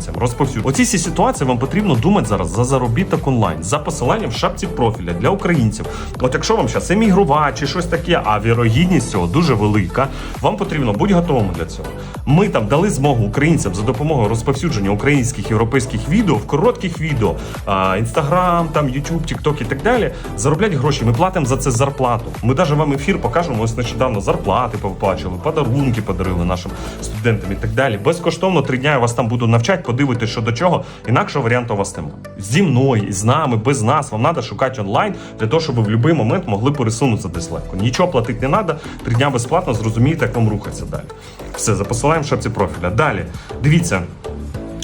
українцям. Розповсюджу. Оці всі ситуації вам потрібно думати зараз за заробіток онлайн, за посиланням в шапці профіля для українців. От якщо вам зараз емігрувати чи щось таке, а вірогідність цього дуже велика, вам потрібно бути готовими для цього. Ми там дали змогу українцям за допомогою розповсюдження українських європейських відео в коротких відео, інстаграм, там Ютуб, Тікток і так далі. Заробляти гроші. Ми платимо за це зарплату. Ми навіть вам ефір покажемо. Ось нещодавно зарплати повиплачували, подарунки подарили нашим студентам і так далі. Безкоштовно три дня я вас там буду навчати, подивитися, що до чого. Інакшого варіанту у вас немає. Зі мною, з нами, без нас. Вам треба шукати онлайн для того, щоб ви в будь-який момент могли пересунутися десь легко. Нічого платити не треба. Три дня безплатно зрозумієте, як вам рухатися далі. Все, запосилаємо в шапці профіля. Далі. Дивіться.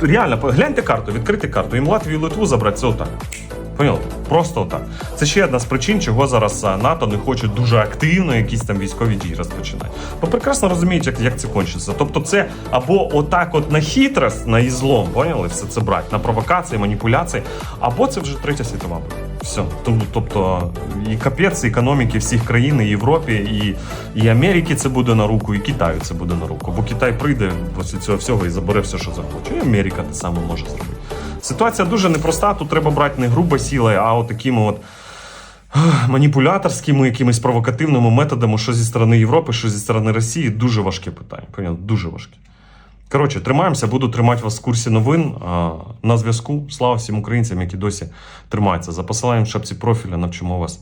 реально, гляньте карту, відкрити карту. Їм Латвію Литву забрати це отак. Поняли? Просто отак. Це ще одна з причин, чого зараз НАТО не хоче дуже активно якісь там військові дії розпочинати. Бо прекрасно розуміють, як, як це кончиться. Тобто, це або отак, от на хитрость, на ізлом, поняли, все це брати, на провокації, маніпуляції, або це вже третя світова буде. Все. Тобто, і капець економіки всіх країн, і Європі, і, і Америки це буде на руку, і Китаю це буде на руку. Бо Китай прийде після цього всього і забере все, що захоче. І Америка те саме може зробити. Ситуація дуже непроста. Тут треба брати не грубо сілою, а от такими от маніпуляторськими, якимись провокативними методами, що зі сторони Європи, що зі сторони Росії. Дуже важке питання. Понятно? Дуже важке. Коротше, тримаємося, буду тримати вас в курсі новин. На зв'язку. Слава всім українцям, які досі тримаються. За посиланням в шапці профіля навчимо вас,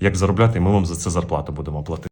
як заробляти, і ми вам за це зарплату будемо платити.